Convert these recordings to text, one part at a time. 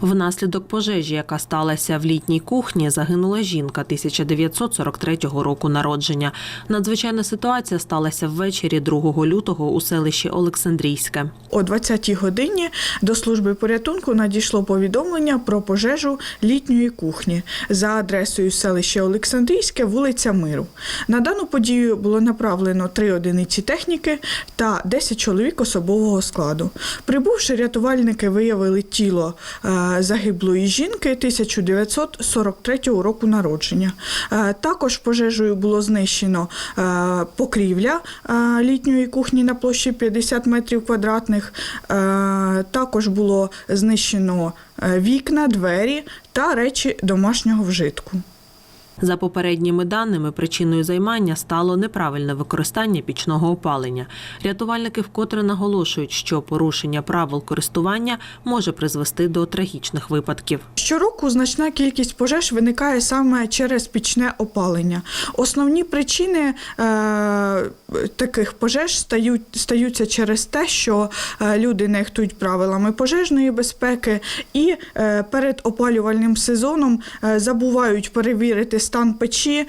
Внаслідок пожежі, яка сталася в літній кухні, загинула жінка 1943 року народження. Надзвичайна ситуація сталася ввечері 2 лютого у селищі Олександрійське. О 20-й годині до служби порятунку надійшло повідомлення про пожежу літньої кухні за адресою селища Олександрійське, вулиця Миру. На дану подію було направлено три одиниці техніки та 10 чоловік особового складу. Прибувши, рятувальники виявили тіло е, загиблої жінки 1943 року народження. Е, Також пожежею було знищено е, покрівля е, літньої кухні на площі 50 метрів квадратних. Також було знищено вікна, двері та речі домашнього вжитку. За попередніми даними, причиною займання стало неправильне використання пічного опалення. Рятувальники вкотре наголошують, що порушення правил користування може призвести до трагічних випадків. Щороку значна кількість пожеж виникає саме через пічне опалення. Основні причини е, таких пожеж стають, стаються через те, що е, люди нехтують правилами пожежної безпеки і е, перед опалювальним сезоном забувають перевірити стан печі, е,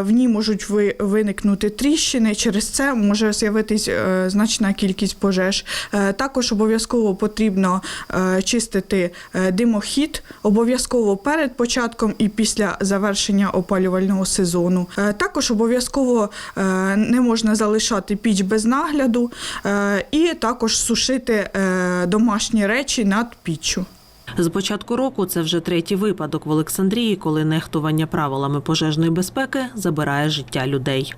в ній можуть виникнути тріщини. Через це може з'явитись е, значна кількість пожеж. Е, також обов'язково потрібно чистити димохід, обов'язково перед початком і після завершення опалювального сезону. Також обов'язково не можна залишати піч без нагляду і також сушити домашні речі над піччю. З початку року це вже третій випадок в Олександрії, коли нехтування правилами пожежної безпеки забирає життя людей.